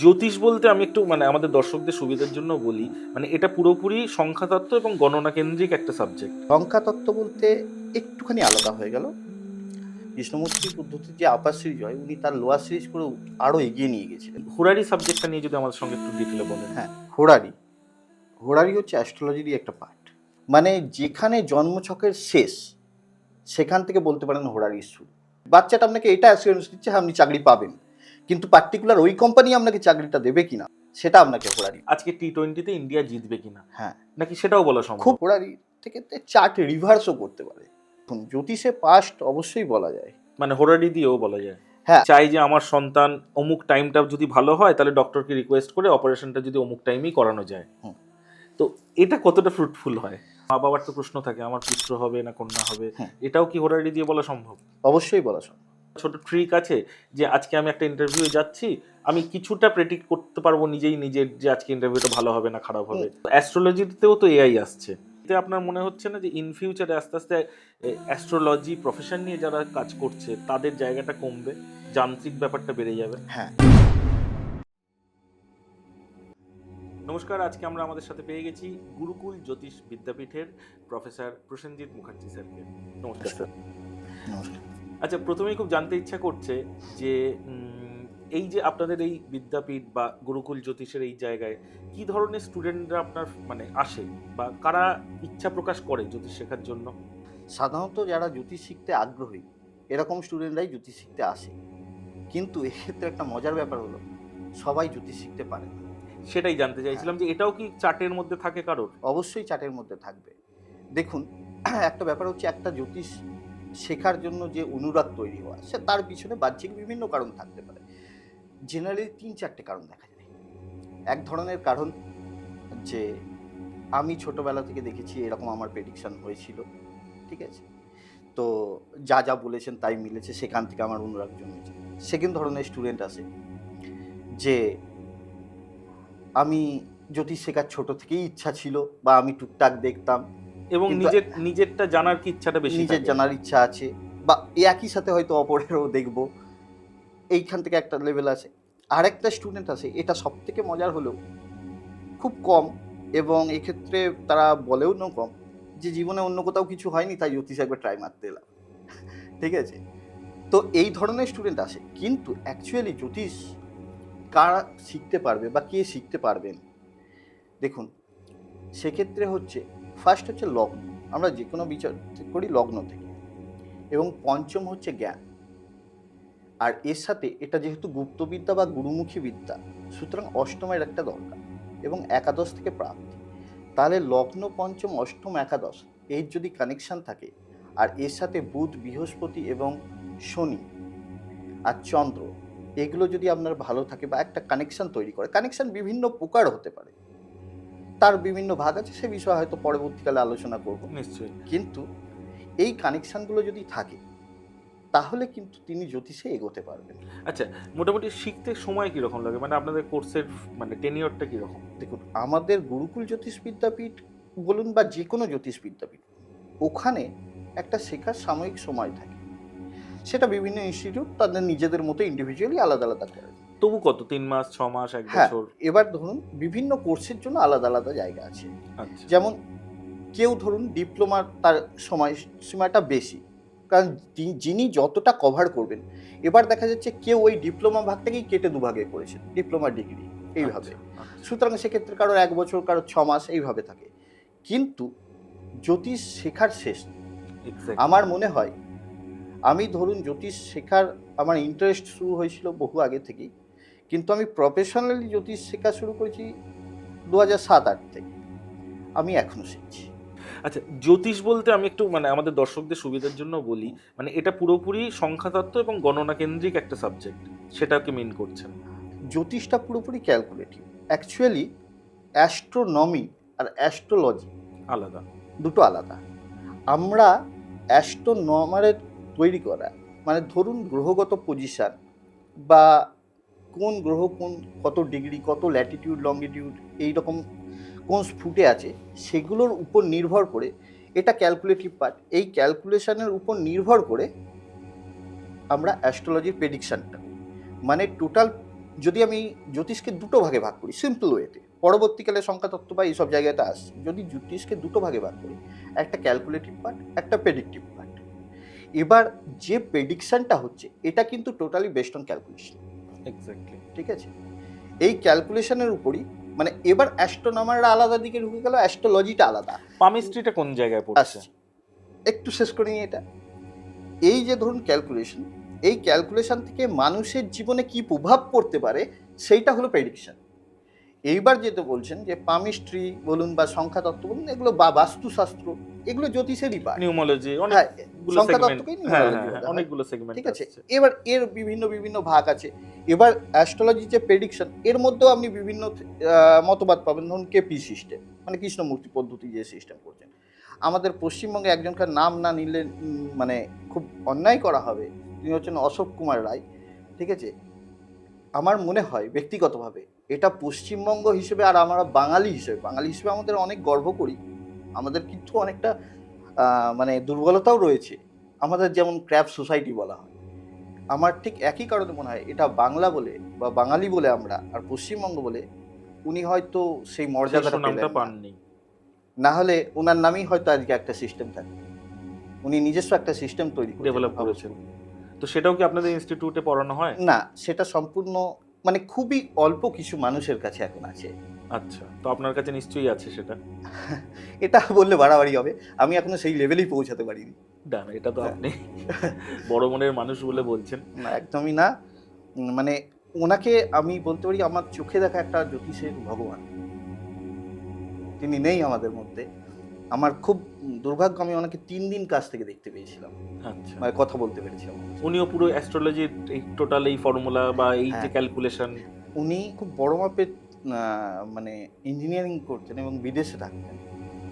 জ্যোতিষ বলতে আমি একটু মানে আমাদের দর্শকদের সুবিধার জন্য বলি মানে এটা পুরোপুরি সংখ্যাতত্ত্ব এবং গণনা কেন্দ্রিক একটা সাবজেক্ট সংখ্যা তত্ত্ব বলতে একটুখানি আলাদা হয়ে গেল। কৃষ্ণমূর্তির পদ্ধতির যে আপার সিরিজ হয় উনি তার লোয়ার সিরিজ করে আরও এগিয়ে নিয়ে গেছিলেন। হুরারি সাবজেক্টটা নিয়ে যদি আমাদের সঙ্গে একটু ডিটেলে বলেন। হ্যাঁ হোরারি। হোরারি হচ্ছে অ্যাস্ট্রোলজিরই একটা পার্ট মানে যেখানে জন্মছকের শেষ সেখান থেকে বলতে পারেন হোরারির শুরু। বাচ্চাটা আপনাকে এটা অ্যাসিওরেন্স দিচ্ছে হ্যাঁ আপনি চাকরি পাবেন। কিন্তু পার্টিকুলার ওই কোম্পানি আপনাকে চাকরিটা দেবে কিনা সেটা আপনাকে হোরারি আজকে টি টোয়েন্টিতে ইন্ডিয়া জিতবে কিনা হ্যাঁ। নাকি সেটাও বলা সম্ভব? খুব হোরারি থেকে চার্ট রিভার্সও করতে পারে। এখন জ্যোতিষে পাস্ট অবশ্যই বলা যায়। মানে হোরারি দিয়েও বলা যায়। হ্যাঁ। চাই যে আমার সন্তান অমুক টাইমটা যদি ভালো হয় তাহলে ডক্টরকে রিকোয়েস্ট করে অপারেশনটা যদি অমুক টাইমেই করানো যায়। তো এটা কতটা ফ্রুটফুল হয়? মা বাবার তো প্রশ্ন থাকে আমার পুত্র হবে না কন্যা হবে এটাও কি হোরারি দিয়ে বলা সম্ভব? অবশ্যই বলা সম্ভব। ছোট ট্রিক আছে যে আজকে আমি একটা ইন্টারভিউ যাচ্ছি আমি কিছুটা প্রেডিক্ট করতে পারব নিজেই নিজের যে আজকে ইন্টারভিউটা ভালো হবে না খারাপ হবে। অ্যাস্ট্রোলজিতেও তো এআই আসছে। এতে আপনার মনে হচ্ছে না যে ইন ফিউচারে আস্তে আস্তে অ্যাস্ট্রোলজি প্রফেশন নিয়ে যারা কাজ করছে তাদের জায়গাটা কমবে? যান্ত্রিক ব্যাপারটা বেড়ে যাবে? হ্যাঁ। নমস্কার আজকে আমরা আমাদের সাথে পেয়ে গেছি গুরুকুল জ্যোতিষ বিদ্যাপীঠের প্রফেসর প্রসেনজিৎ মুখার্জি স্যারকে। নমস্কার। স্যার নমস্কার। আচ্ছা প্রথমেই খুব জানতে ইচ্ছা করছে যে এই যে আপনাদের এই বিদ্যাপীঠ বা গুরুকুল জ্যোতিষের এই জায়গায় কি ধরনের স্টুডেন্টরা আপনার মানে আসে বা কারা ইচ্ছা প্রকাশ করে জ্যোতিষ শেখার জন্য? সাধারণত যারা জ্যোতিষ শিখতে আগ্রহী এরকম স্টুডেন্টরাই জ্যোতিষ শিখতে আসে। কিন্তু এক্ষেত্রে একটা মজার ব্যাপার হলো সবাই জ্যোতিষ শিখতে পারে না। সেটাই জানতে চাইছিলাম যে এটাও কি চার্টের মধ্যে থাকে কারোর? অবশ্যই চাটের মধ্যে থাকবে। দেখুন একটা ব্যাপার হচ্ছে একটা জ্যোতিষ শেখার জন্য যে অনুরাগ তৈরি হওয়া সে তার পিছনে বাহ্যিক বিভিন্ন কারণ থাকতে পারে। জেনারেলি তিন চারটে কারণ দেখা যায়। এক ধরনের কারণ যে আমি ছোটবেলা থেকে দেখেছি এরকম আমার প্রেডিকশন হয়েছিল, ঠিক আছে? তো যা যা বলেছেন তাই মিলেছে, সেখান থেকে আমার অনুরাগ জন্মেছে। সেকেন্ড ধরনের স্টুডেন্ট আছে যে আমি জ্যোতিষ শেখার ছোট থেকেই ইচ্ছা ছিল বা আমি টুকটাক দেখতাম এবং নিজের নিজেরটা জানার কি ইচ্ছাটা বেশি নিজের জানার ইচ্ছা আছে। বা একই সাথে হয়তো অপরেরও দেখব। এইখান থেকে একটা লেভেল আছে। আরেকটা স্টুডেন্ট আছে। এটা সব থেকে মজার হলেও খুব কম এবং এক্ষেত্রে তারা বলেও না কম যে জীবনে অন্য কোথাও কিছু হয়নি তাই জ্যোতিষ একবার ট্রাই মারতে এলাম। ঠিক আছে? তো এই ধরনের স্টুডেন্ট আসে কিন্তু অ্যাকচুয়ালি জ্যোতিষ কারা শিখতে পারবে বা কে শিখতে পারবেন? দেখুন সেক্ষেত্রে হচ্ছে ফার্স্ট হচ্ছে লগ্ন। আমরা যে কোনো বিচার করি লগ্ন থেকে। এবং পঞ্চম হচ্ছে জ্ঞান। আর এর সাথে এটা যেহেতু গুপ্তবিদ্যা বা গুরুমুখী বিদ্যা, সুতরাং অষ্টমের একটা দরকার এবং একাদশ থেকে প্রাপ্তি। তাহলে লগ্ন, পঞ্চম, অষ্টম, একাদশ, এর যদি কানেকশান থাকে, আর এর সাথে বুধ, বৃহস্পতি এবং শনি আর চন্দ্র, এগুলো যদি আপনার ভালো থাকে বা একটা কানেকশন তৈরি করে। কানেকশন বিভিন্ন প্রকার হতে পারে। তার বিভিন্ন ভাগ আছে সে বিষয়ে হয়তো পরবর্তীকালে আলোচনা করব। নিশ্চয়ই। কিন্তু এই কানেকশনগুলো যদি থাকে তাহলে কিন্তু তিনি জ্যোতিষে এগোতে পারবেন। আচ্ছা মোটামুটি শিখতে সময় কীরকম লাগে? মানে আপনাদের কোর্সের মানে টেনিয়রটা কীরকম? দেখুন আমাদের গুরুকুল জ্যোতিষ বিদ্যাপীঠ বলুন বা যে কোনো জ্যোতিষ বিদ্যাপীঠ ওখানে একটা শেখার সাময়িক সময় থাকে। সেটা বিভিন্ন ইনস্টিটিউট তাদের নিজেদের মতো ইন্ডিভিজুয়ালি আলাদা আলাদা করে। তবু কত? তিন মাস ছ মাস এক হ্যাঁ বছর? এবার ধরুন বিভিন্ন কোর্সের জন্য আলাদা আলাদা জায়গা আছে। আচ্ছা। যেমন কেউ ধরুন ডিপ্লোমার তার সময় সীমাটা বেশি। কারণ যিনি যতটা কভার করবেন এবার দেখা যাচ্ছে কেউ ওই ডিপ্লোমা ভাগটাকেই কেটে দুভাগে করেছেন ডিপ্লোমা ডিগ্রি এইভাবে। আচ্ছা, আচ্ছা। সুতরাং সেক্ষেত্রে কারোর এক বছর কারোর ছ মাস এইভাবে থাকে। কিন্তু জ্যোতিষ শেখার শেষ আমার মনে হয় আমি ধরুন জ্যোতিষ শেখার আমার ইন্টারেস্ট শুরু হয়েছিল বহু আগে থেকেই। কিন্তু আমি প্রফেশনালি জ্যোতিষ শেখা শুরু করেছি দু হাজার সাত আট থেকে। আমি এখনও শিখছি। আচ্ছা জ্যোতিষ বলতে আমি একটু মানে আমাদের দর্শকদের সুবিধার জন্য বলি মানে এটা পুরোপুরি সংখ্যাতত্ত্ব এবং গণনা কেন্দ্রিক একটা সাবজেক্ট সেটাকে মেন করছেন। জ্যোতিষটা পুরোপুরি ক্যালকুলেটিভ অ্যাকচুয়ালি অ্যাস্ট্রোনমি আর অ্যাস্ট্রোলজি আলাদা। দুটো আলাদা। আমরা অ্যাস্ট্রোনমারের তৈরি করা মানে ধরুন গ্রহগত পজিশান বা কোন গ্রহ কোন কত ডিগ্রি, কত ল্যাটিটিউড লঙ্গিটিউড এই রকম কোন ফুটে আছে, সেগুলোর উপর নির্ভর করে এটা ক্যালকুলেটিভ পার্ট এই ক্যালকুলেশনের উপর নির্ভর করে আমরা অ্যাস্ট্রোলজির প্রেডিকশানটা মানে টোটাল যদি আমি জ্যোতিষকে দুটো ভাগে ভাগ করি সিম্পল ওয়েতে পরবর্তীকালে সংখ্যাতত্ত্ব বা এইসব জায়গাতে আসছে যদি জ্যোতিষকে দুটো ভাগে ভাগ করি, একটা ক্যালকুলেটিভ পার্ট একটা প্রেডিক্টিভ পার্ট এবার যে প্রেডিকশানটা হচ্ছে, এটা কিন্তু totally based on calculation exactly ঠিক আছে? এই ক্যালকুলেশনের উপরই মানে এবার অ্যাস্ট্রোনমাররা আলাদা দিকে ঢুকে গেল অ্যাস্ট্রোলজিটা আলাদা। পামিস্ট্রিটা কোন জায়গায় পড়ছে? একটু শেষ করে নিই এটা। এই যে ধরুন ক্যালকুলেশন এই ক্যালকুলেশন থেকে মানুষের জীবনে কি প্রভাব পড়তে পারে সেইটা হলো প্রেডিকশন এইবার যেটা বলছেন যে পামিস্ট্রি বলুন বা সংখ্যাতত্ত্ব বলুন এগুলো বা বাস্তুশাস্ত্র এগুলো জ্যোতিষেরই নিউমোলজি হ্যাঁ অনেকগুলো সেগমেন্ট হ্যাঁ হ্যাঁ, ঠিক আছে? এবার এর বিভিন্ন বিভিন্ন ভাগ আছে। এবার অ্যাস্ট্রোলজি যে প্রেডিকশন এর মধ্যেও আপনি বিভিন্ন মতবাদ পাবেন। ধরুন কেপি সিস্টেম মানে কৃষ্ণমূর্তি পদ্ধতি যে সিস্টেম করছেন। আমাদের পশ্চিমবঙ্গে একজনকার নাম না নিলে মানে খুব অন্যায় করা হবে। তিনি হচ্ছেন অশোক কুমার রায় ঠিক আছে? আমার মনে হয় ব্যক্তিগতভাবে এটা পশ্চিমবঙ্গ হিসেবে আর আমরা বাঙালি হিসেবে বাঙালি হিসেবে আমাদের অনেক গর্ব করি। আমাদের কিন্তু অনেকটা মানে দুর্বলতাও রয়েছে। আমাদের যেমন ক্র্যাব সোসাইটি বলা হয়। আমার ঠিক একই কারণে মনে হয় এটা বাংলা বলে বা বাঙালি বলে আমরা আর পশ্চিমবঙ্গ বলে উনি হয়তো সেই মর্যাদাটা পাননি। না হলে ওনার নামেই হয়তো আজকে একটা সিস্টেম থাকে। উনি নিজস্ব একটা সিস্টেম তৈরি। ডেভেলপ করেছেন। তো সেটাও কি আপনাদের ইনস্টিটিউটে পড়ানো হয়? না সেটা সম্পূর্ণ মানে খুবই অল্প কিছু মানুষের কাছে এখন আছে। আচ্ছা তো আপনার কাছে নিশ্চয়ই আছে সেটা? এটা বললে বাড়াবাড়ি হবে। আমি এখনও সেই লেভেলেই পৌঁছাতে পারিনি। ডান এটা তো হ্যাঁ। আপনি বড় মনের মানুষ বলে বলছেন। না একদমই না। মানে ওনাকে আমি বলতে পারি আমার চোখে দেখা একটা জ্যোতিষের ভগবান। তিনি নেই আমাদের মধ্যে। আমার খুব দুর্ভাগ্য আমি ওনাকে তিন দিন কাছ থেকে দেখতে পেয়েছিলাম। আচ্ছা। মানে কথা বলতে পেরেছিলাম। উনিও পুরো অ্যাস্ট্রোলজির এই টোটাল এই ফর্মুলা বা এই যে। ক্যালকুলেশন উনি খুব বড় মাপের মানে ইঞ্জিনিয়ারিং করতেন এবং বিদেশে থাকতেন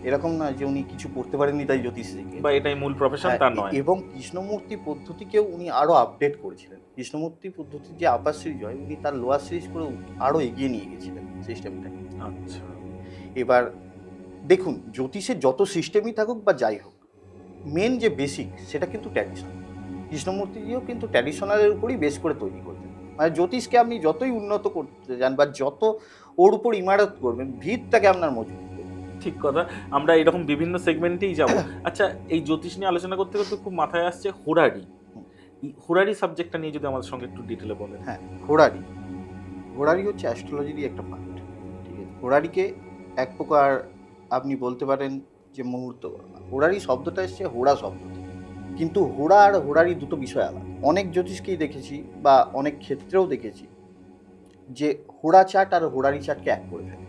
এরকম না যে উনি কিছু করতে পারেননি তাই জ্যোতিষ শিখে বা এটাই মূল প্রফেশন হ্যাঁ, তা নয়। এবং কৃষ্ণমূর্তি পদ্ধতিকেও উনি আরও আপডেট করেছিলেন। কৃষ্ণমূর্তি পদ্ধতির যে আপার সিরিজ হয় উনি তার লোয়ার সিরিজ করে আরও এগিয়ে নিয়ে গেছিলেন সিস্টেমটাকে আচ্ছা। এবার দেখুন জ্যোতিষের যত সিস্টেমই থাকুক বা যাই হোক মেন যে বেসিক সেটা কিন্তু ট্র্যাডিশন কৃষ্ণমূর্তিজিও কিন্তু ট্র্যাডিশনালের উপরই বেস করে তৈরি করতেন মানে জ্যোতিষকে আপনি যতই উন্নত করতে যান বা যত ওর উপর ইমারত করবেন ভিতটাকে আপনার মজবুত ঠিক কথা। আমরা এরকম বিভিন্ন সেগমেন্টেই যাব। আচ্ছা এই জ্যোতিষ নিয়ে আলোচনা করতে করতে খুব মাথায় আসছে হোরারি। হোরারি সাবজেক্টটা নিয়ে যদি আমাদের সঙ্গে একটু ডিটেলে বলেন। হ্যাঁ ঘোড়ারি ঘোড়ারি হচ্ছে অ্যাস্ট্রোলজিরই একটা পার্ট ঠিক আছে? হোরারিকে এক প্রকার আপনি বলতে পারেন যে মুহূর্ত হোরারি শব্দটা এসছে হোড়া শব্দ থেকে। কিন্তু হোড়া আর হোড়ারি দুটো বিষয় আলাদা। অনেক জ্যোতিষকেই দেখেছি বা অনেক ক্ষেত্রেও দেখেছি যে হোড়া চাট আর হোড়ারি চাটকে এক করে ফেলে।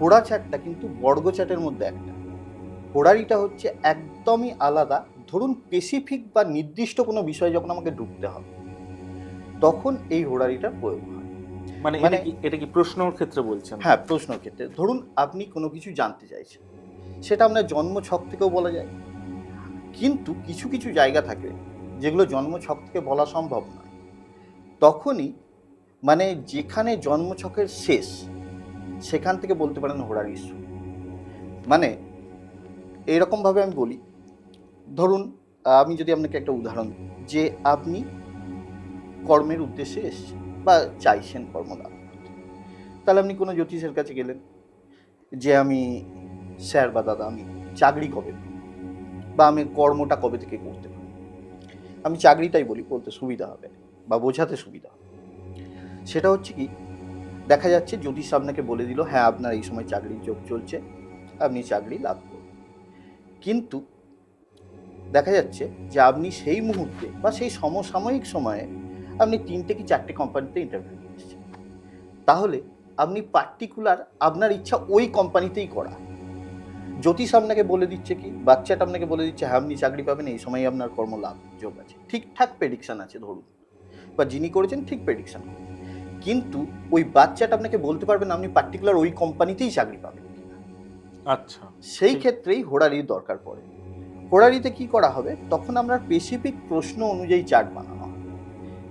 হোড়া চাটটা কিন্তু বর্গ চাটের মধ্যে একটা। হোড়ারিটা হচ্ছে একদমই আলাদা। ধরুন স্পেসিফিক বা নির্দিষ্ট কোনো বিষয়ে যখন আমাকে ঢুকতে হবে তখন এই হোড়ারিটা প্রয়োগ হয়। মানে এটা মানে- কি এটা কি প্রশ্নর ক্ষেত্রে বলছেন? হ্যাঁ প্রশ্নের ক্ষেত্রে। ধরুন আপনি কোনো কিছু জানতে চাইছেন সেটা আপনার জন্ম ছক থেকেও বলা যায় কিন্তু কিছু কিছু জায়গা থাকে যেগুলো জন্মছক থেকে বলা সম্ভব নয়। তখনই মানে যেখানে জন্মছকের শেষ, সেখান থেকে বলতে পারেন হোড়ার ইস্যু মানে এইরকমভাবে আমি বলি। ধরুন, আমি যদি আপনাকে একটা উদাহরণ যে আপনি কর্মের উদ্দেশ্যে এসেছেন বা চাইছেন কর্মলাভ তাহলে আপনি কোনো জ্যোতিষের কাছে গেলেন যে আমি স্যার বা দাদা, আমি চাকরি কবে? বা আমি কর্মটা কবে থেকে করতে পারি? আমি চাকরিটাই বলি, বলতে সুবিধা হবে বা বোঝাতে সুবিধা হবে। সেটা হচ্ছে কি, দেখা যাচ্ছে জ্যোতিষ আপনাকে বলে দিল হ্যাঁ আপনার এই সময় চাকরির যোগ চলছে, আপনি চাকরি লাভ করুন। কিন্তু দেখা যাচ্ছে যে আপনি সেই মুহূর্তে বা সেই সমসাময়িক সময়ে আপনি তিনটে কি চারটে কোম্পানিতে ইন্টারভিউ দিয়ে এসেছেন। তাহলে আপনি পার্টিকুলার আপনার ইচ্ছা ওই কোম্পানিতেই করা। জ্যোতিষ আপনাকে বলে দিচ্ছে কি? বাচ্চাটা আপনাকে বলে দিচ্ছে হ্যাঁ আপনি চাকরি পাবেন এই সময় আপনার কর্মলাভ যোগ আছে। ঠিকঠাক প্রেডিকশান আছে ধরুন। বা যিনি করেছেন ঠিক প্রেডিকশান কিন্তু ওই বাচ্চাটা আপনাকে বলতে পারবেন আপনি পার্টিকুলার ওই কোম্পানিতেই চাকরি পাবেন আচ্ছা। সেই ক্ষেত্রেই হোড়ারির দরকার পড়ে। হোড়ারিতে কি করা হবে? তখন আমরা স্পেসিফিক প্রশ্ন অনুযায়ী চার্ট বানানো হবে।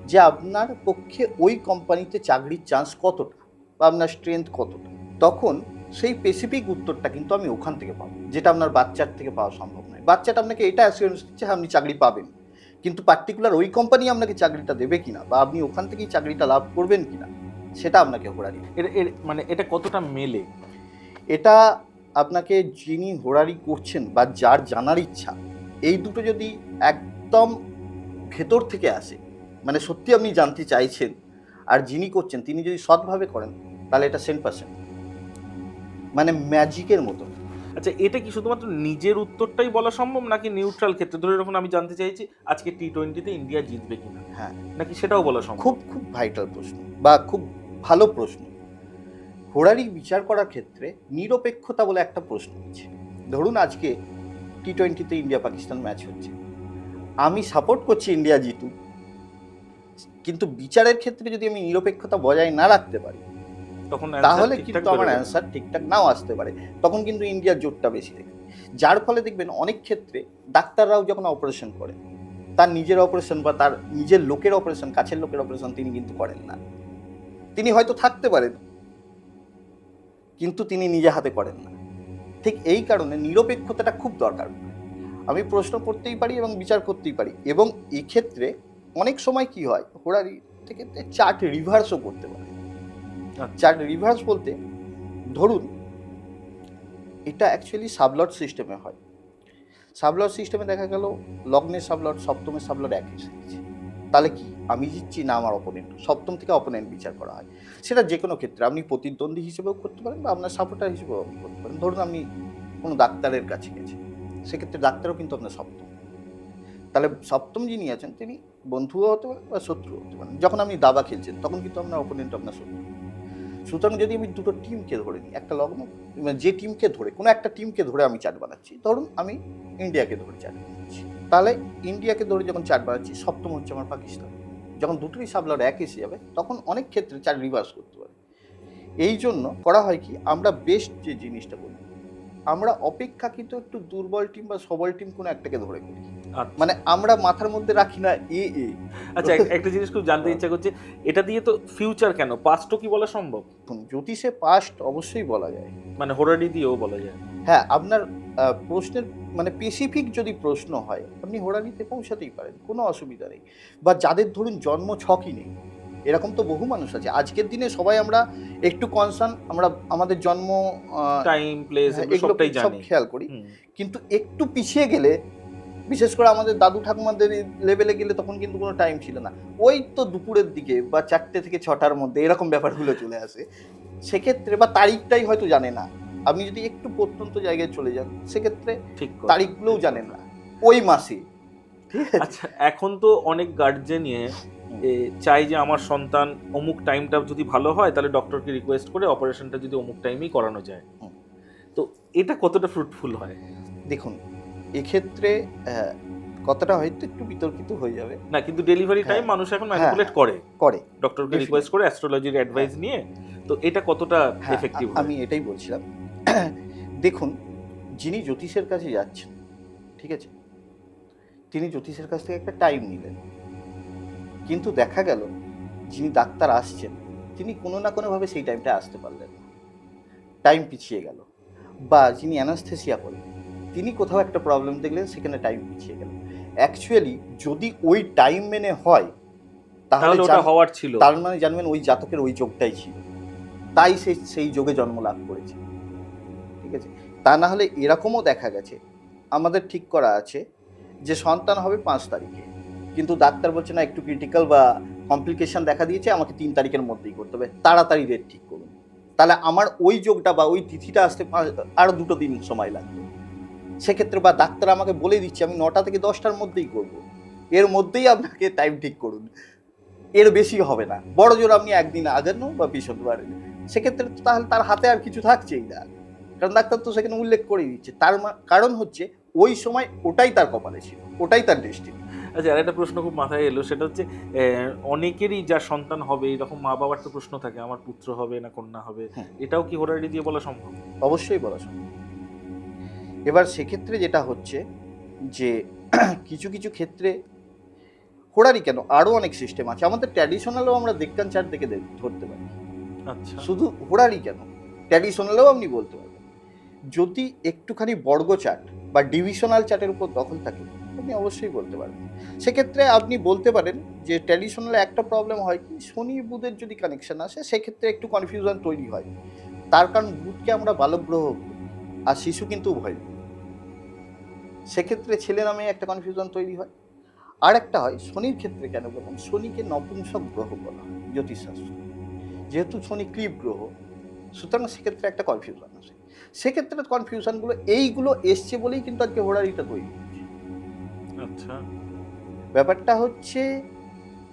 যে আপনার পক্ষে ওই কোম্পানিতে চাকরির চান্স কতটা বা আপনার স্ট্রেংথ কতটা তখন সেই স্পেসিফিক উত্তরটা কিন্তু আমি ওখান থেকে পাবো যেটা আপনার বাচ্চার থেকে পাওয়া সম্ভব নয়। বাচ্চাটা আপনাকে এটা অ্যাসিওরেন্স দিচ্ছে হ্যাঁ আপনি চাকরি পাবেন। কিন্তু পার্টিকুলার ওই কোম্পানি আপনাকে চাকরিটা দেবে কিনা বা আপনি ওখান থেকেই চাকরিটা লাভ করবেন কিনা সেটা আপনাকে হোরারি মানে এটা কতটা মেলে? এটা আপনাকে যিনি হোরারি করছেন বা যার জানার ইচ্ছা এই দুটো যদি একদম ভেতর থেকে আসে মানে সত্যি আপনি জানতে চাইছেন আর যিনি করছেন তিনি যদি সৎভাবে করেন তাহলে এটা সেন্ট পার্সেন্ট মানে ম্যাজিকের মতো। আচ্ছা এটা কি শুধুমাত্র নিজের উত্তরটাই বলা সম্ভব নাকি নিউট্রাল ক্ষেত্রে? ধরে যখন আমি জানতে চাইছি আজকে টি টোয়েন্টিতে ইন্ডিয়া জিতবে কিনা? হ্যাঁ। নাকি সেটাও বলা সম্ভব? খুব খুব ভাইটাল প্রশ্ন বা খুব ভালো প্রশ্ন। হোরারি বিচার করার ক্ষেত্রে নিরপেক্ষতা বলে একটা প্রশ্ন আছে। ধরুন আজকে টি টোয়েন্টিতে ইন্ডিয়া পাকিস্তান ম্যাচ হচ্ছে। আমি সাপোর্ট করছি ইন্ডিয়া জিতুক। কিন্তু বিচারের ক্ষেত্রে যদি আমি নিরপেক্ষতা বজায় না রাখতে পারি তখন তাহলে কিন্তু আমার অ্যান্সার ঠিকঠাক নাও আসতে পারে। তখন কিন্তু ইন্ডিয়ার জোরটা বেশি দেখবে। যার ফলে দেখবেন অনেক ক্ষেত্রে ডাক্তাররাও যখন অপারেশন করে তার নিজের অপারেশন বা তার নিজের লোকের অপারেশন কাছের লোকের অপারেশন তিনি কিন্তু করেন না। তিনি হয়তো থাকতে পারেন কিন্তু তিনি নিজে হাতে করেন না। ঠিক এই কারণে নিরপেক্ষতাটা খুব দরকার। আমি প্রশ্ন করতেই পারি এবং বিচার করতেই পারি। এবং এক্ষেত্রে অনেক সময় কি হয় হোরারি থেকে চার্ট রিভার্সও করতে পারে। চার্ট রিভার্স বলতে ধরুন, এটা অ্যাকচুয়ালি সাবলট সিস্টেমে হয়। সাবলট সিস্টেমে দেখা গেল, লগ্নের সাবলট, সপ্তমের সাবলট এক এসেছে তাহলে কি? আমি জিতছি না আমার অপোনেন্ট সপ্তম থেকে অপোনেন্ট বিচার করা হয়। সেটা যে কোনো ক্ষেত্রে। আপনি প্রতিদ্বন্দ্বী হিসেবেও করতে পারেন বা আপনার সাপোর্টার হিসেবেও করতে পারেন। ধরুন আপনি কোনো ডাক্তারের কাছে গেছেন। সেক্ষেত্রে ডাক্তারও কিন্তু আপনার সপ্তম। তাহলে সপ্তম যিনি আছেন, তিনি বন্ধুও হতে পারেন বা শত্রু হতে পারেন। যখন আপনি দাবা খেলছেন, তখন কিন্তু আপনার অপোনেন্ট আপনার শত্রু। সুতরাং যদি আমি দুটো টিমকে ধরে নিই, একটা লগ্ন মানে যে টিমকে ধরে, কোনো একটা টিমকে ধরে আমি চার্ট বানাচ্ছি। ধরুন আমি ইন্ডিয়াকে ধরে চার্ট বানাচ্ছি। তাহলে ইন্ডিয়াকে ধরে যখন চার্ট বানাচ্ছি, সপ্তম হচ্ছে আমার পাকিস্তান। যখন দুটোই সাবলার এক এসে যাবে, তখন অনেক ক্ষেত্রে চার্ট রিভার্স করতে পারে। এই জন্য করা হয় কি, আমরা বেস্ট যে জিনিসটা করি আমরা অপেক্ষাকৃত একটু দুর্বল টিম বা সবল টিম কোনো একটাকে ধরে করি। আচ্ছা। মানে আমরা মাথার মধ্যে রাখি না এ এ। আচ্ছা একটা জিনিস খুব জানতে ইচ্ছা করছে এটা দিয়ে তো ফিউচার কেন? পাস্টও কি বলা সম্ভব? জ্যোতিষে পাস্ট অবশ্যই বলা যায়। মানে হোরাডি দিয়েও বলা যায়। হ্যাঁ আপনার প্রশ্নের মানে স্পেসিফিক যদি প্রশ্ন হয় আপনি হোরানিতে পৌঁছাতেই পারেন কোনো অসুবিধা নেই। বা যাদের ধরুন জন্ম ছকই নেই এরকম তো বহু মানুষ আছে। আজকের দিনে সবাই আমরা একটু কনসার্ন আমরা আমাদের জন্ম টাইম প্লেস হ্যাঁ, এগুলো এগুলো সব খেয়াল করি। কিন্তু একটু পিছিয়ে গেলে বিশেষ করে আমাদের দাদু ঠাকুমাদের লেভেলে গেলে তখন কিন্তু কোনো টাইম ছিল না। ওই তো দুপুরের দিকে বা চারটে থেকে ছটার মধ্যে এরকম ব্যাপারগুলো চলে আসে। সেক্ষেত্রে বা তারিখটাই হয়তো জানে না। আপনি যদি একটু প্রত্যন্ত জায়গায় চলে যান সেক্ষেত্রে ঠিক তারিখগুলোও জানেন না। ওই মাসে। আচ্ছা এখন তো অনেক গার্জেন চাই যে আমার সন্তান অমুক টাইমটা যদি ভালো হয় তাহলে ডক্টরকে রিকোয়েস্ট করে অপারেশনটা যদি অমুক টাইমেই করানো যায়। তো এটা কতটা ফ্রুটফুল হয়? দেখুন এক্ষেত্রে কথাটা হয়তো একটু বিতর্কিত হয়ে যাবে। না কিন্তু ডেলিভারি টাইম হ্যাঁ। মানুষ এখন ম্যানিপুলেট করে। করে। ডক্টরকে রিকোয়েস্ট করে অ্যাস্ট্রোলজির অ্যাডভাইস নিয়ে তো এটা কতটা হ্যাঁ, এফেক্টিভ আমি এটাই বলছিলাম। দেখুন যিনি জ্যোতিষের কাছে যাচ্ছেন ঠিক আছে তিনি জ্যোতিষের কাছ থেকে একটা টাইম নিলেন। কিন্তু দেখা গেল যিনি ডাক্তার আসছেন তিনি কোনো না কোনোভাবে সেই টাইমটা আসতে পারলেন না। টাইম পিছিয়ে গেল বা যিনি অ্যানাস্থেসিয়া করেন তিনি কোথাও একটা প্রবলেম দেখলেন সেখানে টাইম পিছিয়ে গেল। অ্যাকচুয়ালি যদি ওই টাইম মেনে হয় তাহলে তাহলে ওটা হওয়ার ছিল। তার মানে জানবেন ওই জাতকের ওই যোগটাই ছিল। তাই সে সেই যোগে জন্ম লাভ করেছে। ঠিক আছে? তা না হলে এরকমও দেখা গেছে। আমাদের ঠিক করা আছে যে সন্তান হবে পাঁচ তারিখে। কিন্তু ডাক্তার বলছে, না, একটু ক্রিটিক্যাল বা কমপ্লিকেশন দেখা দিয়েছে, আমাকে তিন তারিখের মধ্যেই করতে হবে। তাড়াতাড়ি ডেট ঠিক করুন। তাহলে আমার ওই যোগটা বা ওই তিথিটা আসতে পাঁচ- আরও দুটো দিন সময় লাগবে। সেক্ষেত্রে বা ডাক্তার আমাকে বলে দিচ্ছে, আমি নটা থেকে দশটার মধ্যেই করব। এর মধ্যেই আপনাকে টাইম ঠিক করুন। এর বেশি হবে না। বড় জোর আপনি একদিন আগানো বা পিছন পারেন সেক্ষেত্রে তাহলে তার হাতে আর কিছু থাকছেই না। কারণ ডাক্তার তো সেখানে উল্লেখ করে দিচ্ছে। তার কারণ হচ্ছে ওই সময় ওটাই তার কপালে ছিল ওটাই তার ডেস্টিনি আচ্ছা আর একটা প্রশ্ন খুব মাথায় এলো সেটা হচ্ছে অনেকেরই যার সন্তান হবে এরকম মা বাবার তো প্রশ্ন থাকে আমার পুত্র হবে না কন্যা হবে হ্যাঁ। এটাও কি হোরাডি দিয়ে বলা সম্ভব? অবশ্যই বলা সম্ভব। এবার সেক্ষেত্রে যেটা হচ্ছে যে কিছু কিছু ক্ষেত্রে হোরারি কেন? আরও অনেক সিস্টেম আছে। আমাদের ট্র্যাডিশনালও আমরা দেখকান চার্ট দেখে ধরতে পারি। আচ্ছা। শুধু হোরারি কেন? ট্র্যাডিশনালও আপনি বলতে পারবেন। যদি একটুখানি বর্গ চার্ট বা ডিভিশনাল চার্টের উপর দখল থাকে আপনি অবশ্যই বলতে পারেন সেক্ষেত্রে আপনি বলতে পারেন যে ট্র্যাডিশনাল একটা প্রবলেম হয় কি? শনি বুধের যদি কানেকশন আসে সেক্ষেত্রে একটু কনফিউশন তৈরি হয়। তার কারণ বুধকে আমরা বালগ্রহ বলি, আর শিশু কিন্তু উভয়। সেক্ষেত্রে ছেলে নামে একটা কনফিউশন তৈরি হয়। আর একটা হয় শনির ক্ষেত্রে কেন বললাম? শনিকে নপুংসক গ্রহ বলা হয় জ্যোতিষশাস্ত্র। যেহেতু শনি ক্লিপ গ্রহ সুতরাং সেক্ষেত্রে একটা কনফিউশন আসে। সেক্ষেত্রে কনফিউশনগুলো এইগুলো এসছে বলেই কিন্তু আজকে হোড়ারিটা তৈরি আচ্ছা। ব্যাপারটা হচ্ছে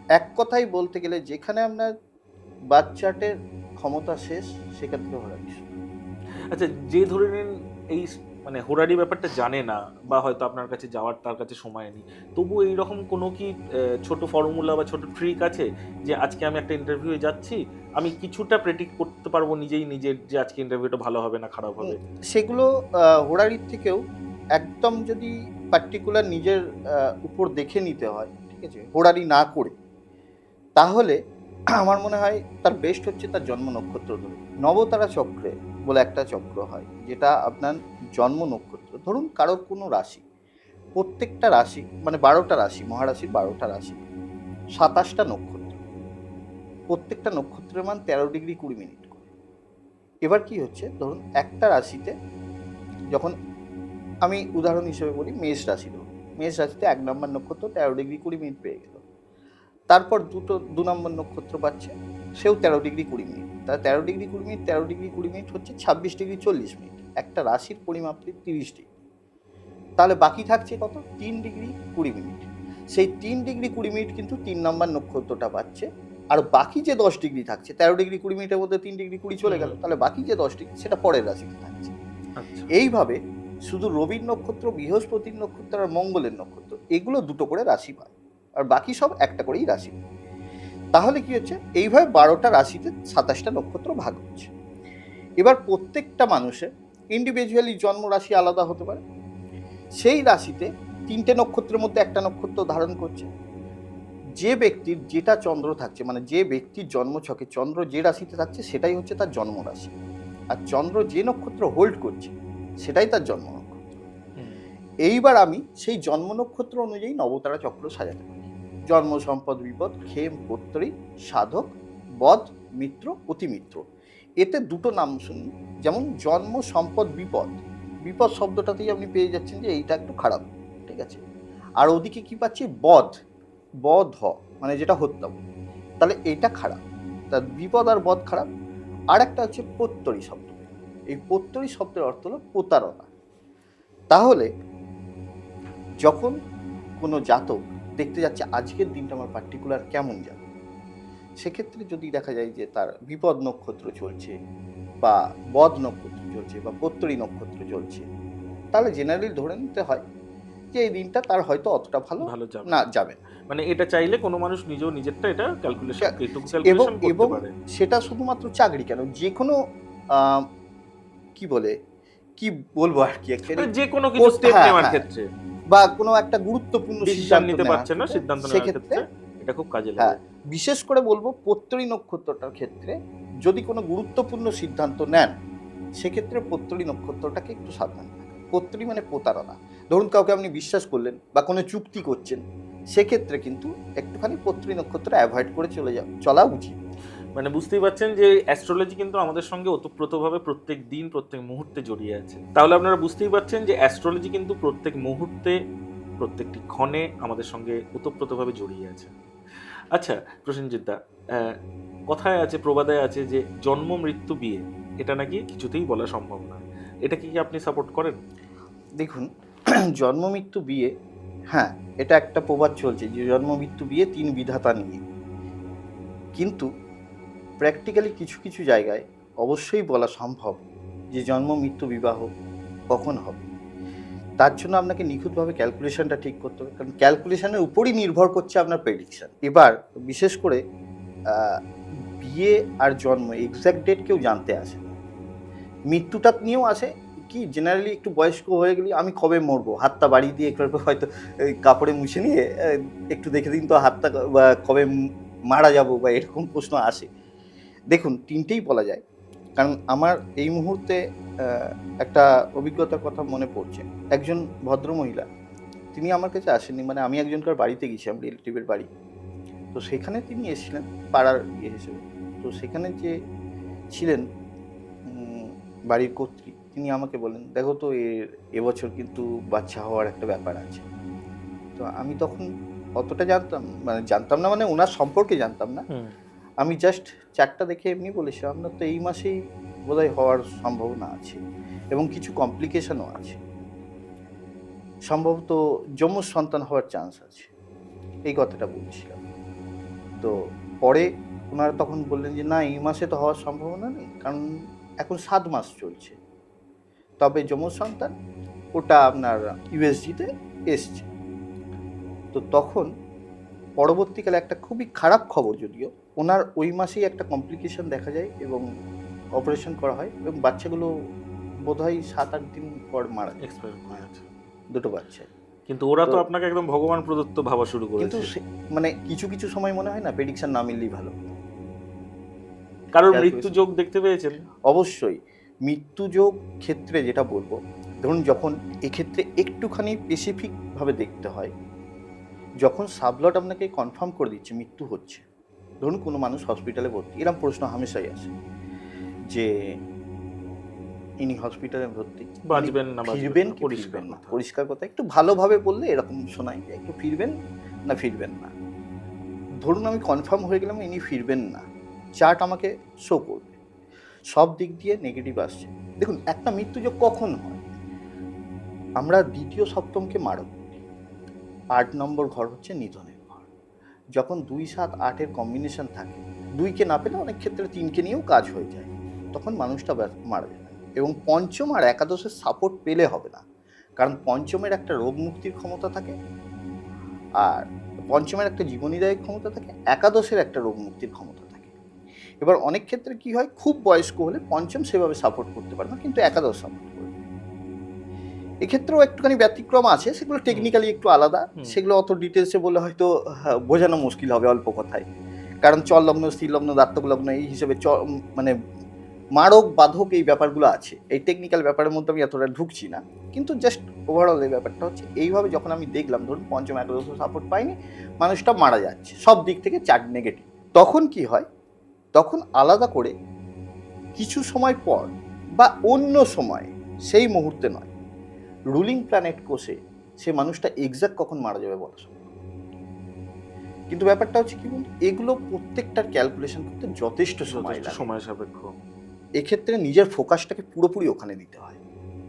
এক কথাই বলতে গেলে যেখানে আপনার বাচ্চাটের ক্ষমতা শেষ সেখান থেকে হোড়ারি আচ্ছা যে ধরে নিন এই মানে হোরারি ব্যাপারটা জানে না বা হয়তো আপনার কাছে যাওয়ার তার কাছে সময় নেই। তবু এইরকম কোনো কি ছোট ফর্মুলা বা ছোট ট্রিক আছে যে আজকে আমি একটা ইন্টারভিউ যাচ্ছি, আমি কিছুটা প্রেডিক্ট করতে পারব নিজেই নিজের যে আজকে ইন্টারভিউটা ভালো হবে না খারাপ হবে? সেগুলো হোরারির থেকেও একদম যদি পার্টিকুলার নিজের উপর দেখে নিতে হয়, ঠিক আছে, হোরারি না করে, তাহলে আমার মনে হয় তার বেস্ট হচ্ছে তার জন্ম নক্ষত্র ধরে। নবতারা চক্রে বলে একটা চক্র হয়, যেটা আপনার জন্ম নক্ষত্র। ধরুন কারোর কোনো রাশি, প্রত্যেকটা রাশি মানে বারোটা রাশি, মহারাশির বারোটা রাশি, সাতাশটা নক্ষত্র। প্রত্যেকটা নক্ষত্রের মান তেরো ডিগ্রি কুড়ি মিনিট এবার কি হচ্ছে? ধরুন একটা রাশিতে যখন আমি উদাহরণ হিসেবে বলি, মেষ রাশি ধরুন। মেষ রাশিতে এক নম্বর নক্ষত্র তেরো ডিগ্রি কুড়ি মিনিট পেয়ে গেল। তারপর দুটো, দু নম্বর নক্ষত্র পাচ্ছে, সেও তেরো ডিগ্রি কুড়ি মিনিট। তাহলে তেরো ডিগ্রি কুড়ি মিনিট তেরো ডিগ্রি কুড়ি মিনিট হচ্ছে ছাব্বিশ ডিগ্রি চল্লিশ মিনিট। একটা রাশির পরিমাপটি তিরিশ ডিগ্রি। তাহলে বাকি থাকছে কত? তিন ডিগ্রি কুড়ি মিনিট। সেই তিন ডিগ্রি কুড়ি মিনিট কিন্তু তিন নম্বর নক্ষত্রটা পাচ্ছে। আর বাকি যে দশ ডিগ্রি থাকছে তেরো ডিগ্রি কুড়ি মিনিটের মধ্যে তিন ডিগ্রি কুড়ি চলে গেল। তাহলে বাকি যে দশ ডিগ্রি সেটা পরের রাশিতে থাকছে। আচ্ছা। এইভাবে শুধু রবির নক্ষত্র বৃহস্পতির নক্ষত্র আর মঙ্গলের নক্ষত্র এগুলো দুটো করে রাশি পায়। আর বাকি সব একটা করেই রাশি পায়। তাহলে কি হচ্ছে? এইভাবে বারোটা রাশিতে সাতাশটা নক্ষত্র ভাগ হচ্ছে। এবার প্রত্যেকটা মানুষের ইন্ডিভিজুয়ালি জন্ম রাশি আলাদা হতে পারে। সেই রাশিতে তিনটে নক্ষত্রের মধ্যে একটা নক্ষত্র ধারণ করছে। যে ব্যক্তির যেটা চন্দ্র থাকছে মানে যে ব্যক্তির জন্মছকে চন্দ্র যে রাশিতে থাকছে সেটাই হচ্ছে তার জন্ম রাশি। আর চন্দ্র যে নক্ষত্র হোল্ড করছে সেটাই তার জন্ম নক্ষত্র। এইবার আমি সেই জন্ম নক্ষত্র অনুযায়ী নবতারা চক্র সাজাতে জন্ম, সম্পদ, বিপদ খেম পত্রী সাধক, বধ, মিত্র, অতিমিত্র। এতে দুটো নাম শুনি যেমন, জন্ম, সম্পদ, বিপদ। বিপদ শব্দটাতেই আপনি পেয়ে যাচ্ছেন যে এইটা একটু খারাপ, ঠিক আছে? আর ওদিকে কি পাচ্ছি? বধ। বধ হ মানে যেটা হত্যা। তাহলে এটা খারাপ। তা বিপদ আর বধ খারাপ। আর একটা হচ্ছে পত্তরি শব্দ। এই পত্তরি শব্দের অর্থ হলো প্রতারণা। তাহলে, যখন কোনো জাতক দেখতে যাচ্ছে আজকের দিনটা আমার পার্টিকুলার কেমন যাবে সেক্ষেত্রে যদি দেখা যায় যে তার বিপদ নক্ষত্র চলছে বা বদ নক্ষত্র চলছে বা পত্তরি নক্ষত্র চলছে তাহলে জেনারেলি ধরে নিতে হয় যে এই দিনটা তার হয়তো অতটা ভালো ভালো না যাবে। মানে এটা চাইলে কোনো মানুষ নিজেও নিজেরটা এটা ক্যালকুলেশন এবং এবং সেটা শুধুমাত্র চাকরি কেন? যে কোনো কি বলে কি বলব আর কি মানে যে কোনো কিছু স্টেপ হ্যাঁ, নেওয়ার হ্যাঁ। ক্ষেত্রে। বা কোনো একটা গুরুত্বপূর্ণ সিদ্ধান্ত নিতে নেওয়ার পারছে না সিদ্ধান্ত নেওয়ার সেক্ষেত্রে ক্ষেত্রে এটা খুব কাজে হ্যাঁ। লাগে। বিশেষ করে বলব পত্তরি নক্ষত্রটার ক্ষেত্রে যদি কোনো গুরুত্বপূর্ণ সিদ্ধান্ত নেন সেক্ষেত্রে পত্রী নক্ষত্রটাকে একটু সাবধান পত্রী মানে প্রতারণা। ধরুন কাউকে আপনি বিশ্বাস করলেন বা কোনো চুক্তি করছেন সেক্ষেত্রে কিন্তু একটুখানি পত্তরি নক্ষত্র অ্যাভয়েড করে চলে যাও চলা উচিত। মানে বুঝতেই পারছেন যে অ্যাস্ট্রোলজি কিন্তু আমাদের সঙ্গে ওতপ্রোতভাবে প্রত্যেক দিন প্রত্যেক মুহূর্তে জড়িয়ে আছে। তাহলে আপনারা বুঝতেই পারছেন যে অ্যাস্ট্রোলজি কিন্তু প্রত্যেক মুহূর্তে প্রত্যেকটি ক্ষণে আমাদের সঙ্গে ওতপ্রোতভাবে জড়িয়ে আছে। আচ্ছা প্রসেনজিৎ দা কথায় আছে প্রবাদায় আছে যে জন্ম মৃত্যু বিয়ে এটা নাকি কিছুতেই বলা সম্ভব না এটা কি আপনি সাপোর্ট করেন? দেখুন জন্ম মৃত্যু বিয়ে হ্যাঁ এটা একটা প্রবাদ চলছে যে জন্ম মৃত্যু বিয়ে তিন বিধাতা নিয়ে। কিন্তু প্র্যাকটিক্যালি কিছু কিছু জায়গায় অবশ্যই বলা সম্ভব যে জন্ম, মৃত্যু, বিবাহ কখন হবে। তার জন্য আপনাকে নিখুঁতভাবে ক্যালকুলেশনটা ঠিক করতে হবে। কারণ ক্যালকুলেশনের উপরই নির্ভর করছে আপনার প্রেডিকশান এবার বিশেষ করে বিয়ে আর জন্ম এক্স্যাক্ট ডেট কেউ জানতে আসে মৃত্যুটা নিয়েও আসে। কি জেনারেলি একটু বয়স্ক হয়ে গেলে আমি কবে মরবো? হাতটা বাড়িয়ে দিয়ে একটু হয়তো কাপড়ে মুছে নিয়ে একটু দেখে দিন তো হাতটা কবে মারা যাব বা এরকম প্রশ্ন আসে। দেখুন, তিনটেই বলা যায়। কারণ আমার এই মুহূর্তে একটা অভিজ্ঞতার কথা মনে পড়ছে। একজন ভদ্রমহিলা, তিনি আমার কাছে আসেননি। মানে আমি একজনকার বাড়িতে গেছিলাম রিলেটিভের বাড়ি। তো সেখানে তিনি এসেছিলেন পাড়ার ইয়ে হিসেবে। তো সেখানে যে ছিলেন বাড়ির কর্ত্রী, তিনি আমাকে বলেন দেখো তো এর এবছর কিন্তু বাচ্চা হওয়ার একটা ব্যাপার আছে। তো আমি তখন অতটা জানতাম মানে জানতাম না মানে ওনার সম্পর্কে জানতাম না। আমি জাস্ট চারটা দেখে এমনি বলেছিলাম আপনার তো এই মাসেই বোধহয় হওয়ার সম্ভাবনা আছে এবং কিছু কমপ্লিকেশনও আছে। সম্ভবত যমজ সন্তান হওয়ার চান্স আছে। এই কথাটা বলছিলাম। তো পরে ওনারা তখন বললেন যে, না, এই মাসে তো হওয়ার সম্ভাবনা নেই, কারণ এখন সাত মাস চলছে। তবে যমজ সন্তান, ওটা আপনার ইউএসজিতে এসছে। তো তখন পরবর্তীকালে একটা খুবই খারাপ খবর যদিও ওনার ওই মাসেই একটা কমপ্লিকেশন দেখা যায় এবং অপারেশন করা হয় এবং বাচ্চাগুলো বোধহয় সাত আট দিন পর মারা এক্সপায়ার করে আছে দুটো বাচ্চা। কিন্তু ওরা তো আপনাকে একদম ভগবান প্রদত্ত ভাবা শুরু কিন্তু করেছে সে- মানে কিছু কিছু সময় মনে হয় না প্রেডিকশন না মিললেই ভালো। calculation- মৃত্যু যোগ দেখতে পেয়েছেন? অবশ্যই। মৃত্যুযোগ ক্ষেত্রে যেটা বলব ধরুন যখন এক্ষেত্রে একটুখানি স্পেসিফিকভাবে দেখতে হয় যখন সাবলট আপনাকে কনফার্ম করে দিচ্ছে মৃত্যু হচ্ছে। ধরুন কোনো মানুষ হসপিটালে ভর্তি এরকম প্রশ্ন হামেশাই আসে যে ইনি হসপিটালে ভর্তি বাঁচবেন না ফিরবেন পরিষ্কার ফিরবেন না। পরিষ্কার কথা একটু ভালোভাবে বললে এরকম শোনায় যে একটু ফিরবেন না ফিরবেন না। ধরুন আমি কনফার্ম হয়ে গেলাম ইনি ফিরবেন না চার্ট আমাকে শো করবে। সব দিক দিয়ে নেগেটিভ আসছে। দেখুন একটা মৃত্যুযোগ কখন হয়? আমরা দ্বিতীয় সপ্তমকে মারক আট নম্বর ঘর হচ্ছে নিধনের। যখন দুই সাত আটের কম্বিনেশন থাকে, দুইকে না পেলে অনেক ক্ষেত্রে তিনকে নিয়েও কাজ হয়ে যায়। তখন মানুষটা মারা যায়। এবং পঞ্চম আর একাদশের সাপোর্ট পেলে হবে না। কারণ পঞ্চমের একটা রোগ মুক্তির ক্ষমতা থাকে আর পঞ্চমের একটা জীবনীদায়ক ক্ষমতা থাকে, একাদশের একটা রোগ মুক্তির ক্ষমতা থাকে। এবার অনেক ক্ষেত্রে কি হয়, খুব বয়স্ক হলে পঞ্চম সেভাবে সাপোর্ট করতে পারে না, কিন্তু একাদশ সাপোর্ট এক্ষেত্রেও একটুখানি ব্যতিক্রম আছে সেগুলো টেকনিক্যালি একটু আলাদা। সেগুলো অত ডিটেলসে বলে হয়তো হ্যাঁ, বোঝানো মুশকিল হবে অল্প কথায়। কারণ চল লগ্ন স্থির লগ্ন দাত্তক লগ্ন এই হিসেবে চ মানে মারক বাধক এই ব্যাপারগুলো আছে। এই টেকনিক্যাল ব্যাপারের মধ্যে আমি এতটা ঢুকছি না। কিন্তু জাস্ট ওভারঅল এই ব্যাপারটা হচ্ছে এইভাবে যখন আমি দেখলাম ধরুন পঞ্চম একাদশ সাপোর্ট পাইনি মানুষটা মারা যাচ্ছে। সব দিক থেকে চার নেগেটিভ তখন কি হয়? তখন আলাদা করে কিছু সময় পর বা অন্য সময় সেই মুহূর্তে নয়। রুলিং প্ল্যানেট কোষে সে মানুষটা এক্সাক্ট কখন মারা যাবে বলা সম্ভব কিন্তু ব্যাপারটা হচ্ছে কি বলুন এগুলো প্রত্যেকটার ক্যালকুলেশন করতে যথেষ্ট সময় লাগে। সময় সাপেক্ষ। এক্ষেত্রে নিজের ফোকাসটাকে পুরোপুরি ওখানে দিতে হয়।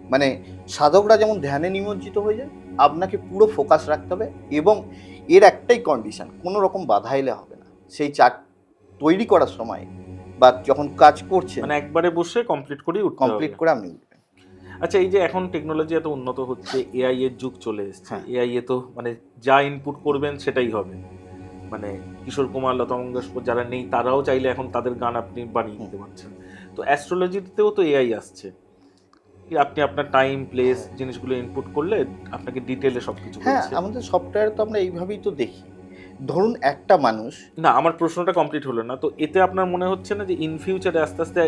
মানে সাধকরা যেমন ধ্যানে নিমজ্জিত হয়ে যায় আপনাকে পুরো ফোকাস রাখতে হবে এবং এর একটাই কন্ডিশন কোনো রকম বাধা এলে হবে না। সেই চার্ট তৈরি করার সময় বা যখন কাজ করছে মানে একবারে বসে কমপ্লিট উঠতে কমপ্লিট করে আপনি আচ্ছা এই যে এখন টেকনোলজি এত উন্নত হচ্ছে এআই এর যুগ চলে এসছে হ্যাঁ। এআই এ তো মানে যা ইনপুট করবেন সেটাই হবে। মানে কিশোর কুমার লতা মঙ্গেশকর যারা নেই তারাও চাইলে এখন তাদের গান আপনি বানিয়ে দিতে পারছেন। তো অ্যাস্ট্রোলজিতেও তো এআই আসছে। আপনি আপনার টাইম প্লেস জিনিসগুলো ইনপুট করলে আপনাকে ডিটেলে সবকিছু হ্যাঁ আমাদের সফটওয়্যার তো আমরা এইভাবেই তো দেখি। ধরুন একটা মানুষ না আমার প্রশ্নটা কমপ্লিট হলো না। তো এতে আপনার মনে হচ্ছে না যে ইন ফিউচারে আস্তে আস্তে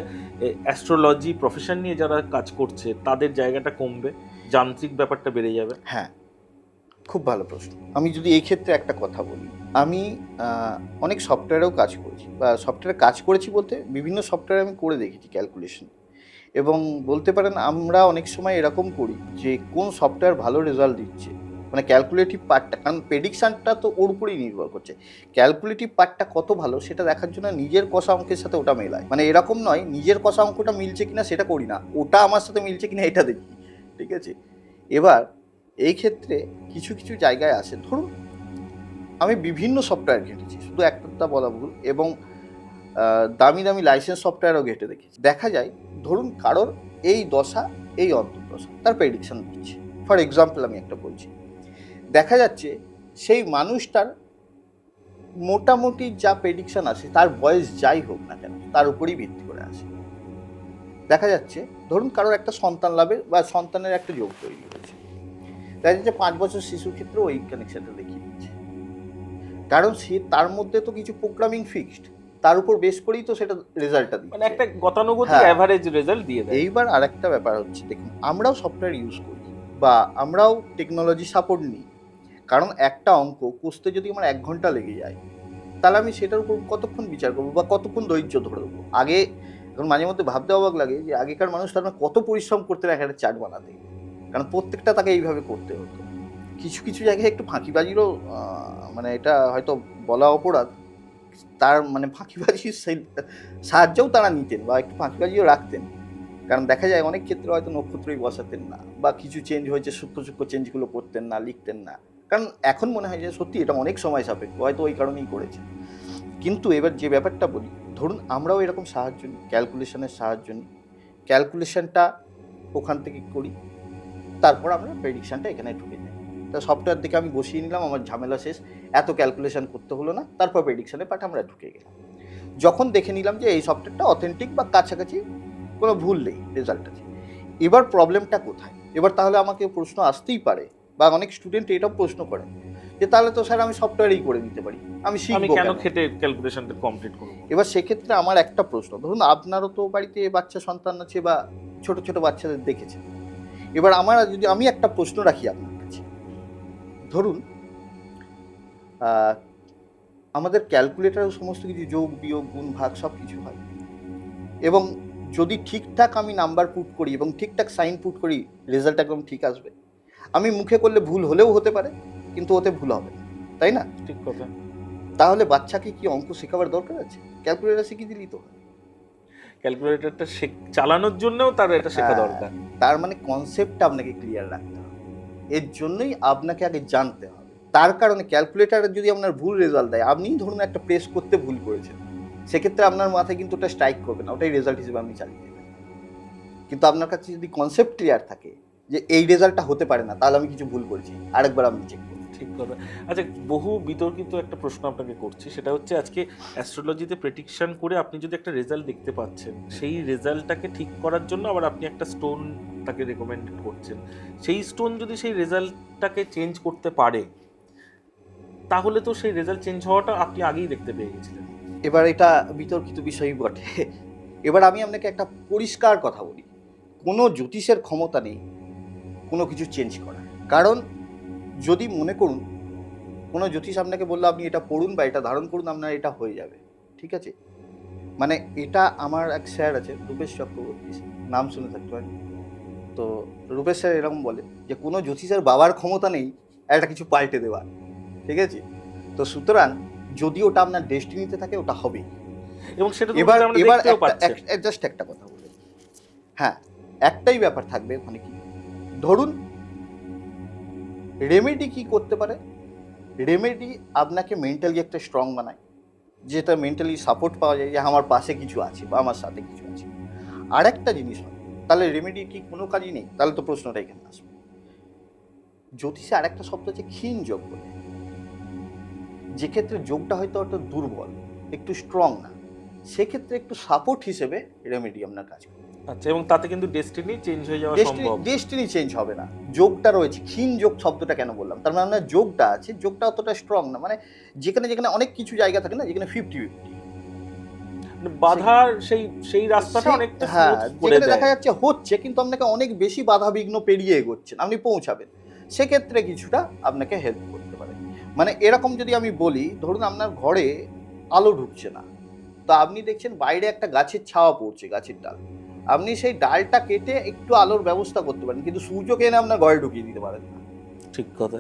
অ্যাস্ট্রোলজি প্রফেশন নিয়ে যারা কাজ করছে তাদের জায়গাটা কমবে? যান্ত্রিক ব্যাপারটা বেড়ে যাবে? হ্যাঁ খুব ভালো প্রশ্ন। আমি যদি এই ক্ষেত্রে একটা কথা বলি আমি অনেক সফটওয়্যারেও কাজ করেছি বা সফটওয়্যারে কাজ করেছি বলতে বিভিন্ন সফটওয়্যার আমি করে দেখেছি ক্যালকুলেশন এবং বলতে পারেন আমরা অনেক সময় এরকম করি যে কোন সফটওয়্যার ভালো রেজাল্ট দিচ্ছে। মানে ক্যালকুলেটিভ পার্টটা কারণ প্রেডিকশানটা তো ওর উপরেই নির্ভর করছে। ক্যালকুলেটিভ পার্টটা কত ভালো সেটা দেখার জন্য নিজের কষা অঙ্কের সাথে ওটা মেলায়। মানে এরকম নয়, নিজের কষা অঙ্কটা মিলছে কিনা সেটা করি না। ওটা আমার সাথে মিলছে কিনা এটা দেখি, ঠিক আছে? এবার এই ক্ষেত্রে কিছু কিছু জায়গায় আছে ধরুন, আমি বিভিন্ন সফটওয়্যার ঘেটেছি, শুধু একটা বলা ভুল, এবং দামি দামি লাইসেন্স সফটওয়্যারও ঘেটে দেখেছি। দেখা যায়, ধরুন কারোর এই দশা, এই অন্তর্দশা, তার প্রেডিকশন দিচ্ছে ফর এক্সাম্পল আমি একটা বলছি। দেখা যাচ্ছে সেই মানুষটার মোটামুটি যা প্রেডিকশন আসে তার বয়স যাই হোক না কেন তার উপরেই ভিত্তি করে আসে। দেখা যাচ্ছে ধরুন কারোর একটা সন্তান লাভের বা সন্তানের একটা যোগ তৈরি হয়েছে। দেখা যাচ্ছে পাঁচ বছর শিশুর ক্ষেত্রে ওই কানেকশনটা দেখিয়ে দিচ্ছে। কারণ সে তার মধ্যে তো কিছু প্রোগ্রামিং ফিক্সড তার উপর বেস করেই তো সেটা রেজাল্টটা মানে দিচ্ছে একটা গতানুগতিক। অ্যাভারেজ রেজাল্ট দিয়ে দেয়। এইবার আরেকটা ব্যাপার হচ্ছে দেখুন আমরাও সফটওয়্যার ইউজ করি বা আমরাও টেকনোলজি সাপোর্ট নিই কারণ একটা অঙ্ক কষতে যদি আমার এক ঘণ্টা লেগে যায়, তাহলে আমি সেটার উপর কতক্ষণ বিচার করব বা কতক্ষণ ধৈর্য ধরে দেবো আগে এখন মাঝে মধ্যে ভাবতে অবাক লাগে যে আগেকার মানুষ তারা কত পরিশ্রম করতে এক একটা চাট বানাতে। কারণ প্রত্যেকটা তাকে এইভাবে করতে হতো। কিছু কিছু জায়গায় একটু ফাঁকিবাজিরও মানে এটা হয়তো বলা অপরাধ। তার মানে ফাঁকিবাজির সাহায্যও তারা নিতেন বা একটু ফাঁকিবাজিও রাখতেন। কারণ দেখা যায় অনেক ক্ষেত্রে হয়তো নক্ষত্রই বসাতেন না বা কিছু চেঞ্জ হয়েছে, সূক্ষ্ম সূক্ষ্ম চেঞ্জগুলো করতেন না, লিখতেন না। কারণ এখন মনে হয় যে সত্যি এটা অনেক সময় সাপেক্ষ, হয়তো ওই কারণেই করেছে। কিন্তু এবার যে ব্যাপারটা বলি, ধরুন আমরাও এরকম সাহায্য নিই ক্যালকুলেশনের সাহায্য নিই। ক্যালকুলেশনটা ওখান থেকে করি, তারপর আমরা প্রেডিকশানটা এখানে ঢুকে যাই। তা সফটওয়্যার থেকে আমি বসিয়ে নিলাম, আমার ঝামেলা শেষ, এত ক্যালকুলেশন করতে হলো না, তারপর প্রেডিকশনে পাঠ আমরা ঢুকে গেলাম। যখন দেখে নিলাম যে এই সফটওয়্যারটা অথেন্টিক বা কাছাকাছি কোনো ভুল নেই রেজাল্ট আছে। এবার প্রবলেমটা কোথায়? এবার তাহলে আমাকে প্রশ্ন আসতেই পারে বা অনেক স্টুডেন্ট এটাও প্রশ্ন করে যে তাহলে তো স্যার আমি সফটওয়্যারই করে দিতে পারি আমি আমি শিখব কেন কেন? খেটে ক্যালকুলেশনটা কমপ্লিট করব? এবার সেক্ষেত্রে আমার একটা প্রশ্ন ধরুন আপনারও তো বাড়িতে বাচ্চা সন্তান আছে বা ছোট ছোট বাচ্চাদের দেখেছে এবার আমার যদি আমি একটা প্রশ্ন রাখি আপনার কাছে ধরুন আহ, আমাদের ক্যালকুলেটারেও সমস্ত কিছু যোগ বিয়োগ গুণ ভাগ সব কিছু হয় এবং যদি ঠিকঠাক আমি নাম্বার পুট করি এবং ঠিকঠাক সাইন পুট করি রেজাল্ট একদম ঠিক আসবে আমি মুখে করলে ভুল হলেও হতে পারে কিন্তু ওতে ভুল হবে তাই না? ঠিক কথা। তাহলে বাচ্চাকে কি অঙ্ক শেখাবার দরকার আছে? ক্যালকুলেটার শিখিয়ে দিলেই তো। ক্যালকুলেটরটা চালানোর জন্যও তার এটা শেখা হ্যাঁ। দরকার। তার মানে কনসেপ্টটা আপনাকে ক্লিয়ার রাখতে হবে। এর জন্যই আপনাকে আগে জানতে হবে। তার কারণে ক্যালকুলেটারে যদি আপনার ভুল রেজাল্ট দেয় আপনি ধরুন একটা প্রেস করতে ভুল করেছেন। সেক্ষেত্রে আপনার মাথায় কিন্তু ওটা স্ট্রাইক করবে না ওটাই রেজাল্ট হিসেবে আপনি চালিয়ে দেবেন কিন্তু আপনার কাছে যদি কনসেপ্ট ক্লিয়ার থাকে যে এই রেজাল্টটা হতে পারে না তাহলে আমি কিছু ভুল করেছি আরেকবার আমি চেক করব ঠিক কথা আচ্ছা বহু বিতর্কিত একটা প্রশ্ন আপনাকে করছি সেটা হচ্ছে আজকে অ্যাস্ট্রোলজিতে প্রেডিকশন করে আপনি যদি একটা রেজাল্ট দেখতে পাচ্ছেন সেই রেজাল্টটাকে ঠিক করার জন্য আবার আপনি একটা স্টোন তাকে রেকমেন্ড করছেন। সেই স্টোন যদি সেই রেজাল্টটাকে চেঞ্জ করতে পারে তাহলে তো সেই রেজাল্ট চেঞ্জ হওয়াটা আপনি আগেই দেখতে পেয়ে গেছিলেন। এবার এটা বিতর্কিত বিষয়ই বটে। এবার আমি আপনাকে একটা পরিষ্কার কথা বলি। কোনো জ্যোতিষের ক্ষমতা নেই কোনো কিছু চেঞ্জ করার কারণ যদি মনে করুন কোনো জ্যোতিষ আপনাকে বলল আপনি এটা পড়ুন বা এটা ধারণ করুন আপনার এটা হয়ে যাবে। ঠিক আছে? মানে এটা আমার এক স্যার আছে রূপেশ চক্রবর্তী। নাম শুনে থাকতে পারেন। তো রূপেশ স্যার এরকম বলে যে কোনো জ্যোতিষের বাবার ক্ষমতা নেই একটা কিছু পাল্টে দেওয়ার ঠিক আছে? তো সুতরাং যদি ওটা আপনার ডেস্টিনিতে থাকে ওটা হবে। এবং সেটা এবার এবার জাস্ট একটা কথা বলে। হ্যাঁ একটাই ব্যাপার থাকবে ওখানে কি? ধরুন রেমেডি কি করতে পারে? রেমেডি আপনাকে মেন্টালি একটা স্ট্রং বানায়, যেটা মেন্টালি সাপোর্ট পাওয়া যায় যে আমার পাশে কিছু আছে বা আমার সাথে কিছু আছে। আর একটা জিনিস হয়, তাহলে রেমেডি কি কোনো কাজই নেই? তাহলে তো প্রশ্নটা এখানে আসবে। জ্যোতিষে আর একটা শব্দ হচ্ছে ক্ষীণ যোগ বলে। যে ক্ষেত্রে যোগটা হয়তো একটা দুর্বল, একটু স্ট্রং না, সেক্ষেত্রে একটু সাপোর্ট হিসেবে রেমেডি আপনার কাজ করে আচ্ছা এবং তাতে কিন্তু ডেস্টিনি চেঞ্জ হয়ে যাওয়া সম্ভব। ডেস্টিনি চেঞ্জ হবে না। যোগটা রয়েছে ক্ষীণ যোগ শব্দটা কেন বললাম? তার মানে আপনার যোগটা আছে যোগটা অতটা স্ট্রং না। মানে যেখানে যেখানে অনেক কিছু জায়গা থাকে না যেখানে ফিফটি ফিফটি মানে বাধার সেই সেই রাস্তাটা অনেকটা হ্যাঁ যেখানে দেখা যাচ্ছে হচ্ছে কিন্তু আপনাকে অনেক বেশি বাধা বিঘ্ন পেরিয়ে এগোচ্ছেন আপনি পৌঁছাবেন। সেক্ষেত্রে কিছুটা আপনাকে হেল্প করতে পারে। মানে এরকম যদি আমি বলি ধরুন আপনার ঘরে আলো ঢুকছে না। তো আপনি দেখছেন বাইরে একটা গাছের ছাওয়া পড়ছে গাছের ডাল। আপনি সেই ডালটা কেটে একটু আলোর ব্যবস্থা করতে পারেন, কিন্তু সূর্যকে এনে আপনার ঘরে ঢুকিয়ে দিতে পারেন ঠিক কথা।